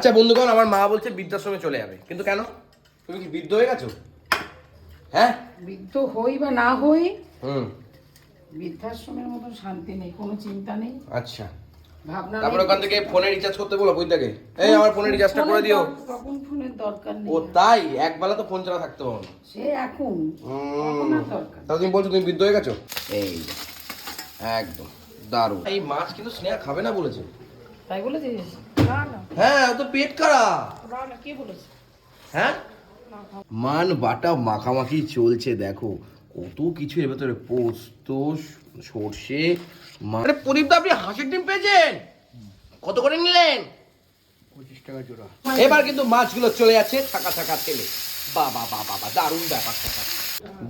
আচ্ছা বন্ধুগণ আমার মা বলছে বৃদ্ধাশ্রমে চলে যাবে। কিন্তু কেন? তুমি কি বৃদ্ধ হয়ে গেছো? হ্যাঁ? বৃদ্ধ হই বা না হই হুম। বৃদ্ধাশ্রমের মতন শান্তি নেই কোনো চিন্তা নেই। আচ্ছা। ভাবনা নেই। ওখান থেকে ফোনে রিচার্জ করতে বলো এই আমার ফোনে রিচার্জটা করে দিও। তখন ফোনের দরকার নেই। ও তাই? একবেলা তো ফোন ছাড়া থাকতে পারো না সে এখন। দরকার তাহলে তুমি বলছো তুমি বৃদ্ধ হয়ে গেছো? এই। একদম। দারুণ। এই মাছ কিন্তু স্নেহা খাবে না বলেছে। তাই বলেছিস? হ্যাঁ ও তো পেট খারাপ। না না কে বলেছে? হ্যাঁ? মান বাটা মাখামাখি চলছে দেখো। কত কিছু এর ভেতরে পোস্ত সর্ষে মা- আরে প্রদীপ দা আপনি হাঁসের ডিম পেয়েছেন? কত করে নিলেন? পঁচিশ টাকা জোড়া। এবার কিন্তু মাছগুলো চলে যাচ্ছে থাকা থাকা তেলে। বাবা বাবা বাবা দারুণ ব্যাপার।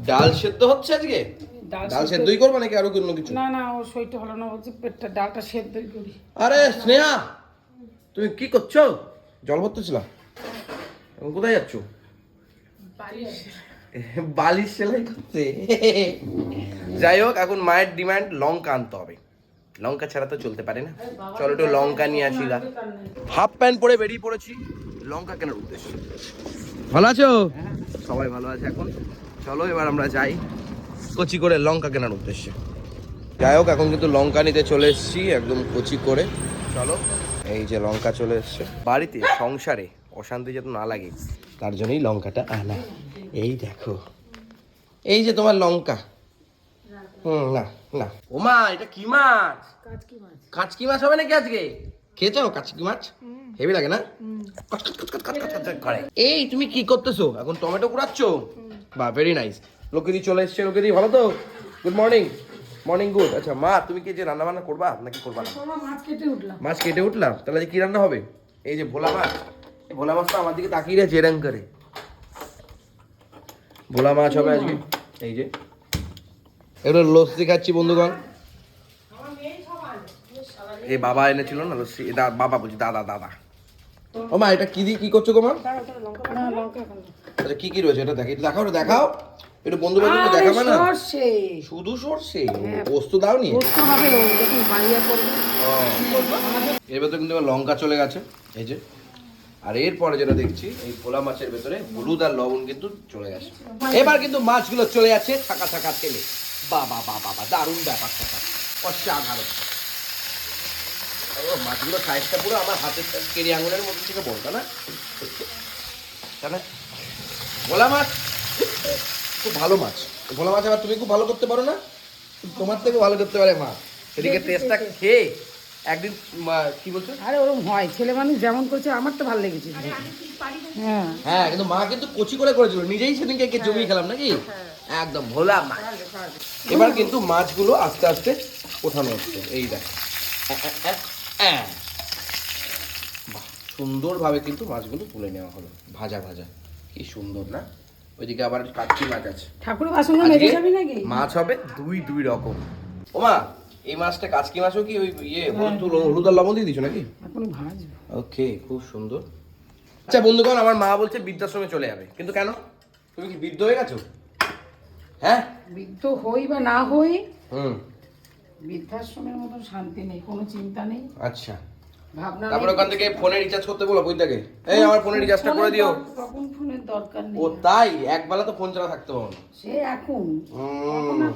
ডাল সেদ্ধ হচ্ছে আজকে? ডাল ডাল সেদ্ধই করবে নাকি আরও অন্য কিছু? না না ও সইটা হলো না বলছে পেটটা ডালটা সেদ্ধই করি। আরে স্নেহা! তুমি কি করছ? জল ভরতেছিলাম। এখন কোথায় যাচ্ছ? বালিশ সেলাই। করতে? যাই হোক এখন মায়ের ডিমান্ড লঙ্কা আনতে হবে। লঙ্কা ছাড়া তো চলতে পারে না। চলো একটু লঙ্কা নিয়ে আসি গা। হাফ প্যান্ট পরে বেরিয়ে পড়েছি। লঙ্কা কেনার উদ্দেশ্যে। ভালো আছো? সবাই ভালো আছে এখন। চলো এবার আমরা যাই কচি করে লঙ্কা কেনার উদ্দেশ্যে। যাই হোক এখন কিন্তু লঙ্কা নিতে চলে এসেছি একদম কচি করে। চলো। এই যে লঙ্কা চলে এসছে। বাড়িতে সংসারে অশান্তি যাতে না লাগে তার জন্যই লঙ্কাটা আনা। এই দেখো। এই যে তোমার লঙ্কা। হুম না না। ওমা এটা কি মাছ? কাজকি মাছ। কাচকি মাছ হবে নাকি আজকে? খেয়েছো কাচকি মাছ? হেভি লাগে না? করে। এই তুমি কি করতেছো? এখন টমেটো কুড়াচ্ছ? বা ভেরি নাইস লোকেদি চলে এসছে লোকেদি ভালো তো? গুড মর্নিং মর্নিং গুড আচ্ছা মা তুমি কি যে রান্না বান্না করবা নাকি করবা না? মাছ কেটে উঠলাম। মাছ কেটে উঠলাম? তাহলে কি রান্না হবে? এই যে ভোলা মাছ এই ভোলা মাছটা আমার দিকে তাকিয়ে রয়েছে এরম করে। ভোলা মাছ হবে আজকে। এই যে। এগুলো লস্যি খাচ্ছি বন্ধুগণ। এই বাবা এনেছিল না লস্যি? এটা বাবা বলছি দাদা দাদা। ও মা এটা কি দিয়ে কি করছ গো মা? আচ্ছা কি কি রয়েছে? এটা দেখি দেখাও দেখাও। একটু বন্ধু বান্ধবকে দেখাবে না? সর্ষে। শুধু সরষে? পোস্ত দাও নি? পোস্ত হবে যখন বাড়িয়া করবে। এর ভেতরে কিন্তু এবার লঙ্কা চলে গেছে এই যে। আর এরপরে যেটা দেখছি এই ভোলা মাছের ভেতরে হলুদ আর লবণ কিন্তু চলে গেছে। এবার কিন্তু মাছগুলো চলে যাচ্ছে থাকা থাকা তেলে। বাবা বাবা বাবা দারুণ ব্যাপার স্যাপার। অসাধারণ। ও মাছগুলো সাইজটা পুরো আমার হাতের কেরি আঙুলের মধ্যে থেকে বলতো না? তাহলে ভোলা মাছ? খুব ভালো মাছ। ভোলা মাছ আবার তুমি খুব ভালো করতে পারো না? তোমার থেকে ভালো করতে পারে মা। সেদিকে টেস্টটা খেয়ে একদিন কি বলছো? আরে ওরকম হয়। ছেলে মানুষ যেমন করছে আমার তো ভালো লেগেছে। হ্যাঁ। হ্যাঁ কিন্তু মা কিন্তু কচি করে করেছিল। নিজেই সেদিনকে জমিয়ে খেলাম নাকি? একদম ভোলা মাছ। এবার কিন্তু মাছগুলো আস্তে আস্তে ওঠানো হচ্ছে। এই দেখ। সুন্দরভাবে কিন্তু মাছগুলো তুলে নেওয়া হলো। ভাজা ভাজা। কি সুন্দর না? ওইদিকে আবার কাচ্চি মাছ আছে। ঠাকুরের বাসন মেরে আজকে যাবি নাকি? মাছ হবে দুই দুই রকম। ওমা এই মাছটা কাচকি মাছও কি ওই ইয়ে হলুদ হলুদ আর লবণ দিয়ে দিছো নাকি? এখন ভাজবো। ওকে খুব সুন্দর। আচ্ছা বন্ধুগণ আমার মা বলছে বৃদ্ধাশ্রমে চলে যাবে। কিন্তু কেন? তুমি কি বৃদ্ধ হয়ে গেছো? হ্যাঁ? বৃদ্ধ হই বা না হই হুম। বৃদ্ধাশ্রমের মতো শান্তি নেই কোনো চিন্তা নেই। আচ্ছা। তারপরে ওখান থেকে ফোনে রিচার্জ করতে বলো বুঝতে এই আমার ফোনে রিচার্জটা করে দিও। তখন ফোনের দরকার নেই। ও তাই? একবেলা তো ফোন ছাড়া থাকতে পারো না সে এখন।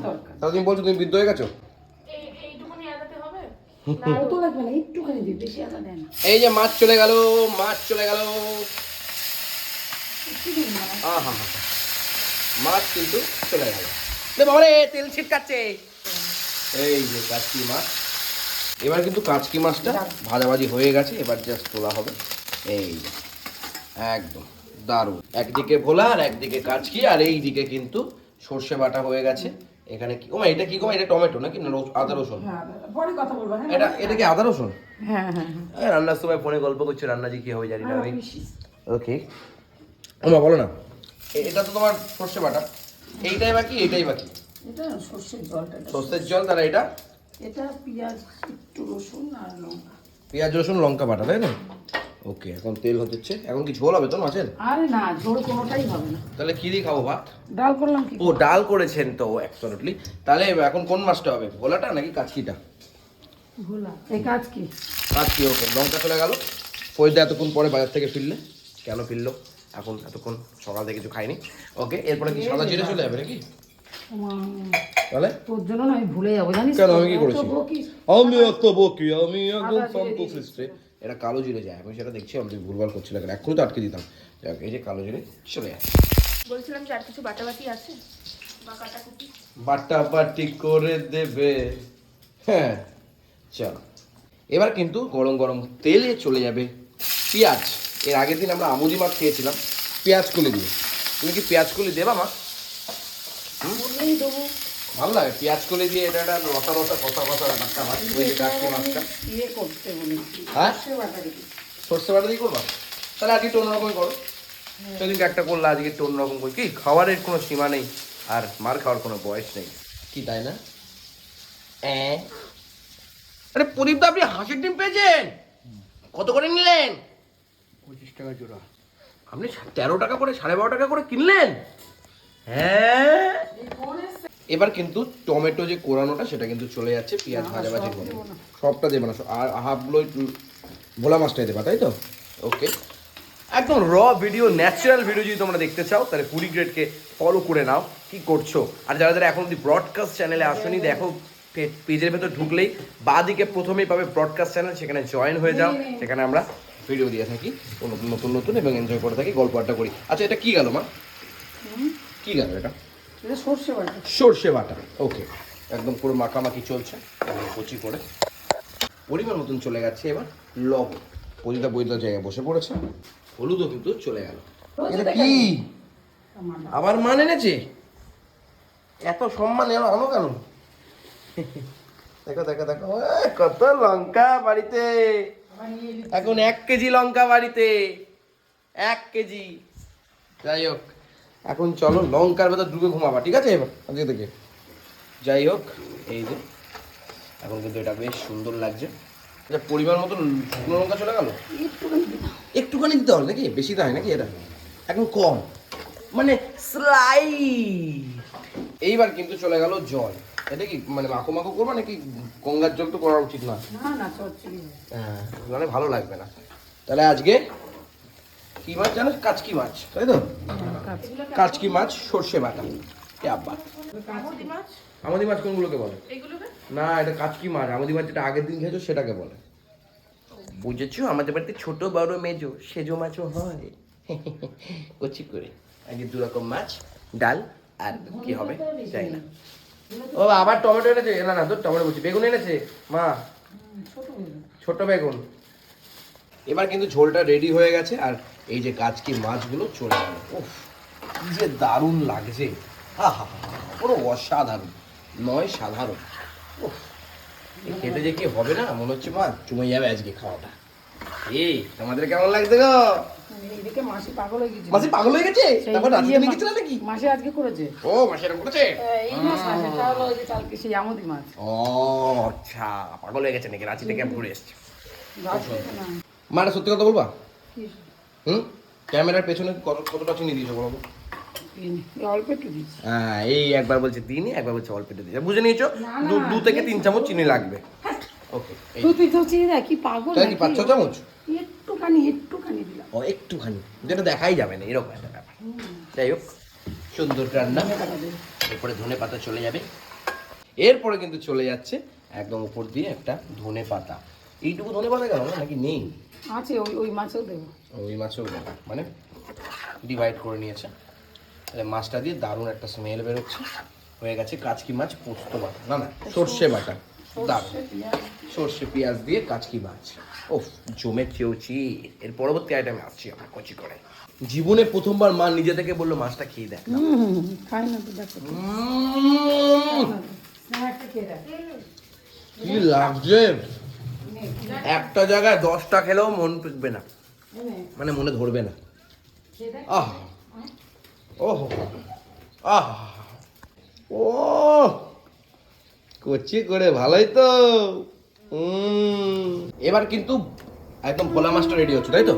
দরকার তাহলে তুমি বলছো তুমি বৃদ্ধ হয়ে গেছো? না অত লাগবে না একটুখানি দিই বেশি আদা দেন এই যে মাছ চলে গেল মাছ চলে গেল। মাছ। কিন্তু চলে গেল। রে বাবারে তেল ছিটকাচ্ছে। এই যে কাচকি মাছ। এবার কিন্তু কাঁচকি মাছটা ভাজাভাজি হয়ে গেছে এবার জাস্ট তোলা হবে। এই একদম দারুণ। একদিকে ভোলা আর একদিকে কাচকি আর এই দিকে কিন্তু সর্ষে বাটা হয়ে গেছে। এখানে কি ওমা এটা কি গো এটা টমেটো নাকি? না আদা রসুন? হ্যাঁ পরে কথা বলব হ্যাঁ এটা এটা কি আদা রসুন? হ্যাঁ হ্যাঁ হ্যাঁ। রান্নার সময় ফোনে গল্প করছি রান্না যে কি হবে জানি না আমি। ওকে। ওমা বলো না। এটা তো তোমার সর্ষে বাটা। এইটাই বাকি এইটাই বাকি। এটা সর্ষের জলটা। সর্ষের জল তারা এটা এটা পেঁয়াজ একটু রসুন আর লঙ্কা। পেঁয়াজ রসুন লঙ্কা বাটা তাই না? ওকে এখন তেল হচ্ছে এখন কি ঝোল হবে তো মাছের? আরে না ঝোল কোনোটাই হবে না। তাহলে কি দিয়ে খাব ভাত? ডাল করলাম কি? ও ডাল করেছেন তো অ্যাবসলিউটলি তাহলে এখন কোন মাছটা হবে ভোলাটা নাকি কাচকিটা? ভোলা এই কাজ কি কাচকি ওকে লঙ্কা চলে গেল। ফরিদা এতক্ষণ পরে বাজার থেকে ফিরলে। কেন ফিরলো? এখন এতক্ষণ সকাল থেকে কিছু খাইনি। ওকে এরপরে কি সাদা জিরে চলে যাবে নাকি? তাহলে? তোর জন্য আমি ভুলে যাব জানিস কেন আমি কি করেছি। আমি এত বকি আমি একদম শান্ত এটা কালো জিরে যায় আমি সেটা দেখছি আমি ভুলভাল করছিল কেন? এক্ষুনি তো আটকে দিতাম। যাক, এই যে কালো জিরে চলে যায় বলছিলাম যে আর কিছু বাটাবাটি আছে? বা বাটা বাটি করে দেবে। হ্যাঁ চল। এবার কিন্তু গরম গরম তেলে চলে যাবে পেঁয়াজ। এর আগের দিন আমরা আমুদি মাছ খেয়েছিলাম পেঁয়াজ কলি দিয়ে তুমি কি পেঁয়াজ কলি দেবা মা? বললেই দেবো। ভালো লাগে পেঁয়াজ কলি দিয়ে এটা একটা রসা রসা কষা কষা ব্যাপারটা হয় ওই যে কাটকে মাছটা। ইয়ে করতে বলেছি হ্যাঁ। সর্ষে বাটা দিয়ে। করবা? তাহলে আজকে একটু অন্যরকমই করো। সেদিনকে একটা করলে আজকে একটু অন্যরকম করি। কি খাবারের কোনো সীমা নেই আর মার খাওয়ার কোনো বয়স নেই। কি তাই না। আরে প্রদীপ আপনি হাঁসের ডিম পেয়েছেন? কত করে নিলেন? পঁচিশ টাকা জোড়া। আপনি তেরো টাকা করে সাড়ে বারো টাকা করে কিনলেন? হ্যাঁ? এবার কিন্তু টমেটো যে কোরানোটা সেটা কিন্তু চলে যাচ্ছে পেঁয়াজ ভাজা ভাজির মধ্যে সবটা দেবে না আর হাফগুলো একটু ভোলা মাছটাই দেবা তাই তো? ওকে একদম র ভিডিও ন্যাচারাল ভিডিও যদি তোমরা দেখতে চাও তাহলে পুরি গ্রেডকে ফলো করে নাও কি করছ? আর যারা যারা এখন অব্দি ব্রডকাস্ট চ্যানেলে আসনি দেখো পেজের ভেতর ঢুকলেই বা দিকে প্রথমেই পাবে ব্রডকাস্ট চ্যানেল সেখানে জয়েন হয়ে যাও সেখানে আমরা ভিডিও দিয়ে থাকি নতুন নতুন নতুন এবং এনজয় করে থাকি গল্প আড্ডা করি। আচ্ছা এটা কি গেল মা? কি গেল এটা? সর্ষে বাটা। সর্ষে বাটা ওকে। একদম পুরো মাখামাখি চলছে কচি করে। পরিমাণ মতন চলে গেছে এবার লবণ। পরিদা বইদার জায়গায় বসে পড়েছে হলুদও কিন্তু চলে গেল। এটা কি? আবার মান এনেছে? এত সম্মান এলো আনো কেন? দেখো দেখো দেখো কত লঙ্কা বাড়িতে। এখন এক কেজি লঙ্কা বাড়িতে। এক কেজি। যাই হোক এখন চলো লঙ্কার ভেতর ডুবে ঘুমাবা ঠিক আছে? এবার আজকে থেকে। যাই হোক এই যে এখন কিন্তু এটা বেশ সুন্দর লাগছে। আচ্ছা পরিমাণ মতন শুকনো লঙ্কা চলে গেল? একটুখানি দিতে হবে। নাকি? বেশি দেয় নাকি এটা? এখন কম। মানে স্লাইড এইবার কিন্তু চলে গেল জল। এটা কি মানে মাখো মাখো করবা নাকি গঙ্গার জল তো করা উচিত না? হ্যাঁ মানে ভালো লাগবে না। তাহলে আজকে কি মাছ জানো? কাচকি মাছ তাই তো? কাচকি মাছ সর্ষে বাটা। কে আব্বা। মাছ? আমাদের মাছ কোনগুলোকে বলে? না এটা কাচকি মাছ। আমাদের মাছ যেটা আগের দিন খেয়েছো সেটাকে বলে। বুঝেছ? আমাদের বাড়িতে ছোট বড় মেজো সেজো মাছও হয়। কচি করে। আজকে দু রকম মাছ ডাল আর কি হবে? জানি না। ও আবার টমেটো এনেছে। না না তো টমেটো বলছি। বেগুন এনেছে? মা। ছোট বেগুন। ছোট বেগুন এবার কিন্তু ঝোলটা রেডি হয়ে গেছে আর এই যে কাচকি মাছগুলো চলে গেল। উফ। কি যে দারুণ লাগছে। আহা পুরো অসাধারণ নয় সাধারণ। খেতে যে কি হবে না? মনে হচ্ছে মা চুমে যাবে আজকে খাওয়াটা। এই তোমাদের কেমন লাগছে গো? মাসি পাগল হয়ে গেছিল। মাসি পাগল হয়ে গেছে? তারপর ইয়ে নিয়ে গেছিল নাকি? মাসি আজকে করেছে। ও মাসি এরকম করেছে? এই মাছ না, হলো যে কালকে সেই আমুদি মাছ। ও আচ্ছা পাগল হয়ে গেছে নাকি? রাঁচি থেকে ঘুরে এসছে। সত্যি কথা বলবা? হুম? ক্যামেরার পেছনে কত কতটা চিনি দিয়েছ বলো হ্যাঁ এই একবার বলছে দিনই একবার বলছে অল্প একটু বুঝে নিয়েছো? দু দু থেকে তিন চামচ চিনি লাগবে। ওকে তুই তুই তো চিনি দেখ কি পাগল নাকি? পাঁচ ছ চামচ? একটুখানি একটুখানি দিলাম। ও একটুখানি। যেটা দেখাই যাবে না এরকম একটা ব্যাপার। যাই হোক সুন্দর রান্না। এরপরে ধনে পাতা চলে যাবে। এরপরে কিন্তু চলে যাচ্ছে একদম উপর দিয়ে একটা ধনে পাতা। এইটুকু ধনে পাতা কেন? নাকি নেই। আছে ওই ওই মাছেও দেবো। ওই মাছেও দেবো। মানে ডিভাইড করে নিয়েছে। মাছটা দিয়ে দারুণ একটা স্মেল বেরোচ্ছে। হয়ে গেছে কাচকি মাছ পোস্ত বাটা। না না সর্ষে বাটা। দারুণ। সর্ষে পেঁয়াজ দিয়ে কাচকি মাছ। ওফ জমে চেউচি এর পরবর্তী আইটেমে আসছি আমরা কচি করে জীবনে প্রথমবার মা নিজে থেকে বলল মাছটা খেয়ে দেখ কি লাগছে? একটা জায়গায় দশটা খেলেও মন পিকবে না। মানে মনে ধরবে না। আহ। ওহো আহ ও করছি করে ভালোই তো। এবার কিন্তু একদম ভোলা মাছটা রেডি হচ্ছে তাই তো।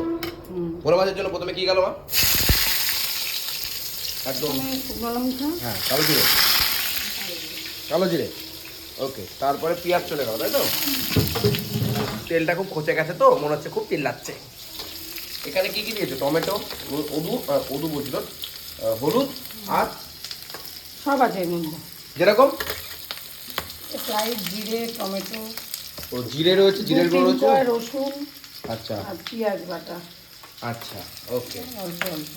ভোলা মাছের জন্য প্রথমে কি গেল মা? একদম। হ্যাঁ কালো জিরে। কালো জিরে। ওকে তারপরে পেঁয়াজ চলে গেল তাই তো? তেলটা খুব খচে গেছে তো মনে হচ্ছে খুব তেল লাগছে এখানে কি কি দিয়েছ? টমেটো ওদু ওদু বলছিল হলুদ আর সব আছে যেরকম? স্লাইড জিরে টমেটো। ও জিরে রয়েছে জিরের গুঁড়ো রয়েছে? রসুন আচ্ছা। আর পেঁয়াজ বাটা। আচ্ছা ওকে। অল্প অল্প।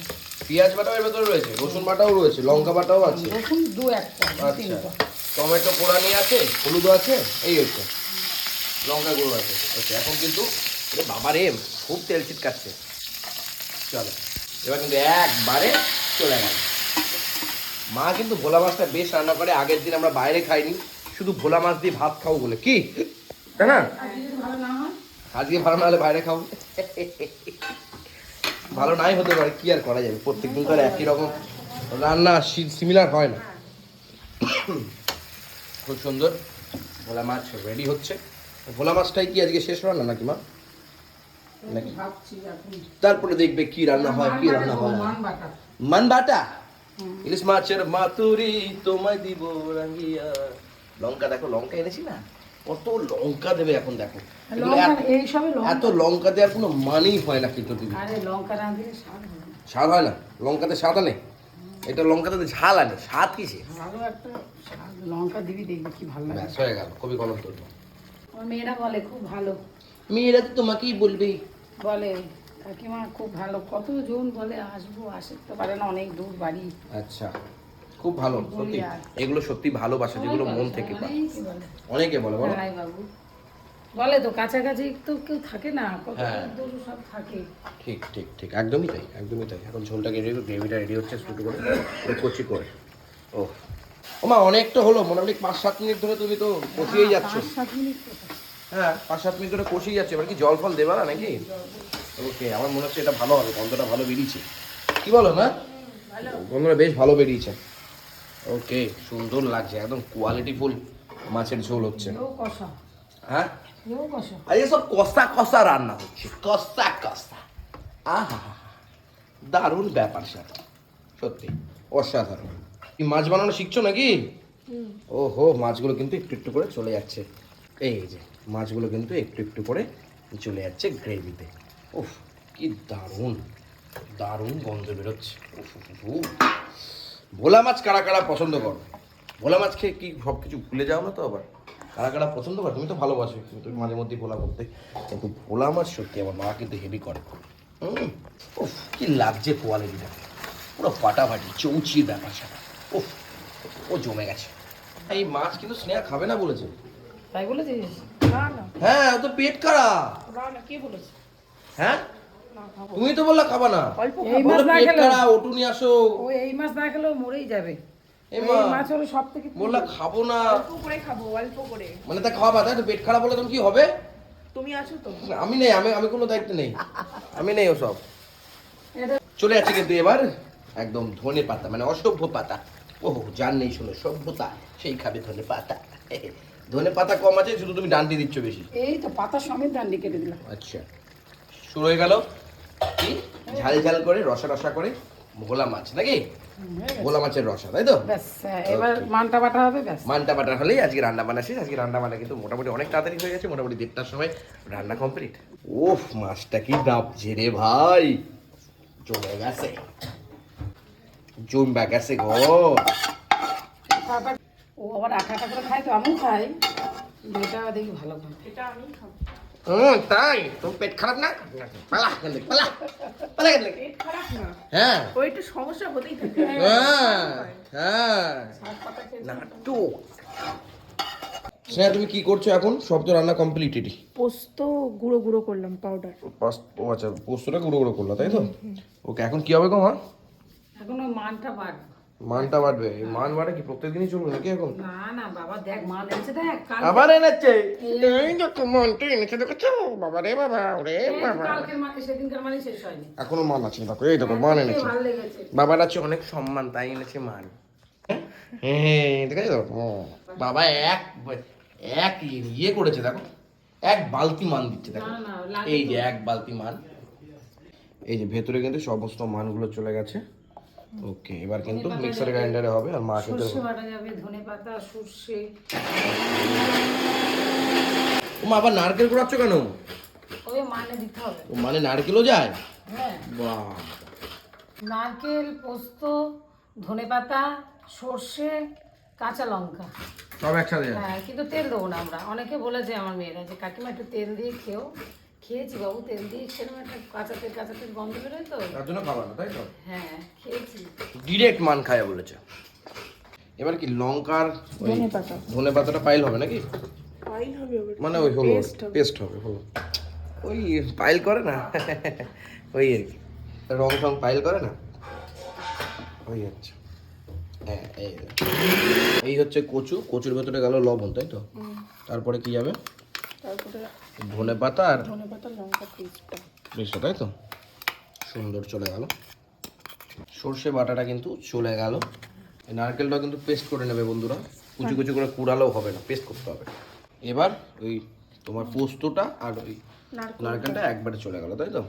পেঁয়াজ বাটাও এর ভেতরে রয়েছে রসুন বাটাও রয়েছে লঙ্কা বাটাও আছে? রসুন দু এক কোয়া দু আচ্ছা। টমেটো পোড়ানি আছে হলুদও আছে এই হচ্ছে। লঙ্কা গুঁড়ো আছে ওকে। এখন কিন্তু এ বাবা খুব তেল ছিটকাচ্ছে। চলো এবার কিন্তু একবারে চলে গেল মা কিন্তু ভোলা মাছটা বেশ রান্না করে, আগের দিন আমরা বাইরে খাইনি, শুধু ভোলা মাছ দিয়ে ভাত খাও বলে। কি? তাই না? আজকে ভালো না হলে বাইরে খাও ভালো নাই হতে পারে, কি আর করা যাবে? প্রত্যেকদিন তো আর একই রকম রান্না সিমিলার হয় না। খুব সুন্দর ভোলা মাছ রেডি হচ্ছে। ভোলা মাছটাই কি আজকে শেষ রান্না নাকি মা? তারপরে দেখবে কি রান্না হয় কি রান্না হয় মান বাটা। ইলিশ মাছের মাতুরি তোমায় দিব রাঙ্গিয়া লঙ্কা দেখো লঙ্কা এনেছি না? কত লঙ্কা দেবে এখন দেখো। এত- লঙ্কা। দেওয়ার কোনো মানেই হয় না কিন্তু লঙ্কা স্বাদ হয় না। লঙ্কাতে স্বাদ আনে? এটা লঙ্কাতে ঝাল আনে স্বাদ কিসে? লঙ্কা দিবি দেখবি কি ভালো লাগে। হয়ে গেল কবি কলম তো আমার মেয়েরা বলে খুব ভালো। মেয়েরা তো তোমাকেই বলবে। বলে কাকিমা খুব ভালো কতজন বলে আসব আসতে পারে না অনেক দূর বাড়ি। আচ্ছা খুব ভালো সত্যি। এগুলো সত্যি ভালোবাসা যেগুলো মন থেকে অনেকে বলে বলো। রায় বাবু। বলে তো কাছাকাছি তো কেউ থাকে না কত হ্যাঁ। দূর সব থাকে। ঠিক ঠিক ঠিক একদমই তাই একদমই তাই। এখন ঝোলটা রেডি গ্রেভিটা রেডি হচ্ছে শুরু করে একটু কচি করে। ও ওমা অনেকটা হলো মোটামুটি পাঁচ সাত মিনিট ধরে তুমি তো কষিয়েই যাচ্ছ পাঁচ সাত মিনিট? হ্যাঁ পাঁচ সাত মিনিট ধরে কষিয়ে যাচ্ছে। এবার কি জল ফল দেবা না নাকি? ওকে আমার মনে হচ্ছে এটা ভালো হবে গন্ধটা ভালো বেরিয়েছে। কি বলো না গন্ধটা বেশ ভালো বেরিয়েছে। ওকে সুন্দর লাগছে একদম কোয়ালিটি ফুল মাছের ঝোল হচ্ছে। হ্যাঁ? আর সব কষা কষা রান্না হচ্ছে কষা কষা। আহা দারুণ ব্যাপার স্যাপার সত্যি অসাধারণ। মাছ বানানো শিখছো নাকি? ও হো মাছগুলো কিন্তু একটু একটু করে চলে যাচ্ছে। এই যে, মাছগুলো কিন্তু একটু একটু করে চলে যাচ্ছে গ্রেভিতে উফ, কি দারুণ দারুণ গন্ধ বেরোচ্ছে। ভোলা মাছ কারা কারা পছন্দ করো? ভোলা মাছ খেয়ে কি সব কিছু ভুলে যাও না তো আবার? কারা কারা পছন্দ করো? তুমি তো ভালোবাসো, তুমি মাঝে মধ্যে ভোলা করতে। কিন্তু ভোলা মাছ সত্যি আমার মা কিন্তু হেভি করে। উফ, কি লাগছে কোয়ালিটিটা পুরো ফাটাফাটি, চৌচির ব্যাপার স্যাপার উফ, ও জমে গেছে। এই মাছ কিন্তু স্নেহা খাবে না বলেছে। তাই বলেছিস? না না হ্যাঁ তো পেট খারাপ। না না কে বলেছে? হ্যাঁ? তুমি তো বললা খাবা না। এই মাছ না খেলে খারাপ ওটু নিয়ে আসো। ও এই মাছ না খেলেও মরেই যাবে। এই মাছ হলো সব থেকে বললা খাব না। অল্প করে খাব অল্প করে। মানে তা খাওয়া তাই তো পেট খারাপ হলে তখন কি হবে? তুমি আছো তো? আমি নেই আমি আমি কোনো দায়িত্ব নেই। আমি নেই ওসব। চলে যাচ্ছে কিন্তু এবার একদম ধনে পাতা মানে অসভ্য পাতা। ওহ যার নেই শোনো সভ্যতা সেই খাবে ধনে পাতা। ধনে পাতা কম আছে শুধু তুমি ডান্ডি দিচ্ছ বেশি। এই তো পাতা সমেত ডান্ডি কেটে দিলাম। আচ্ছা। শুরু হয়ে গেল। কি? ঝাল ঝাল করে রসা রসা করে ভোলা মাছ নাকি? হয়ে। ভোলা মাছের রসা তাই তো? হ্যাঁ, এবার মানটা বাটা হবে ব্যাস। মানটা বাটা হলেই আজকে রান্না বান্না শেষ। আজকে রান্না বান্না কিন্তু মোটামুটি অনেক তাড়াতাড়ি হয়ে গেছে মোটামুটি দেড়টার সময় রান্না কমপ্লিট ওফ মাছটা কি দাপছে রে ভাই। জমে গেছে। জমবে গেছে গো। ও আবার আঠা করে খায় তো আমিও খাই। এটা দেখি ভালো খায় এটা আমি খাব। হুম তাই? তোর পেট খারাপ না? পালা এখান পালা পালা এখান পেট খারাপ না? হ্যাঁ। ওই একটু সমস্যা হতেই থাকে। হ্যাঁ হ্যাঁ। নাটক। তুমি কি করছ এখন? সব তো রান্না কমপ্লিটেডই পোস্ত গুঁড়ো গুঁড়ো করলাম পাউডার ও আচ্ছা পোস্তটা গুঁড়ো গুঁড়ো করল তাই তো? ওকে এখন কি হবে গো মা? এখন মানটা বাড়বে মানটা বাড়বে। মান বাড়ে কি প্রত্যেকদিনই চলবে নাকি এখন? না না বাবা দেখ মান এনেছে দেখ আবার এনেছে? এই দেখো মানটা এনেছে দেখেছ? বাবা রে বাবা ওরে বাবা। কালকের মানে সেদিনকার মানে শেষ হয়নি। এখনও মান আছে দেখো এই দেখো মান এনেছে। ভালো লেগেছে। বাবার আছে অনেক সম্মান তাই এনেছে মান। হ্যাঁ দেখেছ? তো হুম। বাবা এক এক ইয়ে করেছে দেখো এক বালতি মান দিচ্ছে দেখো। এই যে এক বালতি মান। এই যে ভেতরে কিন্তু সমস্ত মানগুলো চলে গেছে। ওকে এবার কিন্তু মিক্সার গ্রাইন্ডারে হবে আর মা কিন্তু বাটা যাবে ধনে পাতা সর্ষে মা আবার নারকেল কোড়াচ্ছ কেন? ওই মানে দিতে হবে। ও মানে নারকেলও যায়? হ্যাঁ। বাহ। নারকেল পোস্ত ধনেপাতা সর্ষে কাঁচা লঙ্কা। সব একসাথে? হ্যাঁ কিন্তু তেল দেবো না আমরা। অনেকে বলেছে আমার মেয়েরা যে কাকিমা একটু তেল দিয়ে খেও। খেয়েছি বাবু তেল দিয়ে সেরকম একটা কাঁচা তেল কাঁচা তেল গন্ধ বেরোয় তো। তার জন্য খাবার না তাই তো? হ্যাঁ খেয়েছি। ডিরেক্ট মান খায় বলেছে। এবার কি লঙ্কার ধনে পাতা। ধনে পাতাটা পাইল হবে নাকি? পাইল হবে মানে ওই হলো পেস্ট হবে। হলো ওই পাইল করে না? ওই আর কি। রং টং পাইল করে না? ওই হচ্ছে হ্যাঁ এই এই হচ্ছে কচু কচুর ভেতরে গেল লবণ তাই তো? তারপরে কি যাবে? তারপরে ধনে পাতা আর ধনে পাতা লঙ্কা পেস্টটা তাই তো? সুন্দর চলে গেল। সর্ষে বাটাটা কিন্তু চলে গেল। নারকেলটা কিন্তু পেস্ট করে নেবে বন্ধুরা। কুচি কুচি করে কুড়ালেও হবে না পেস্ট করতে হবে। এবার ওই তোমার পোস্তটা আর ওই নারকেলটা। একবারে চলে গেল তাই তো?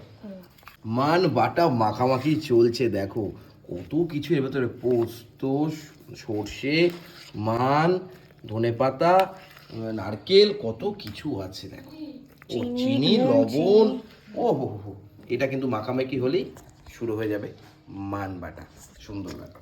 মান বাটা মাখামাখি চলছে দেখো। কত কিছু এর ভেতরে পোস্ত সর্ষে মান ধনেপাতা আহ, নারকেল কত কিছু আছে দেখো। ও চিনি লবণ ও হো। এটা কিন্তু মাখামাখি হলেই শুরু হয়ে যাবে মান বাটা। সুন্দর ব্যাপার।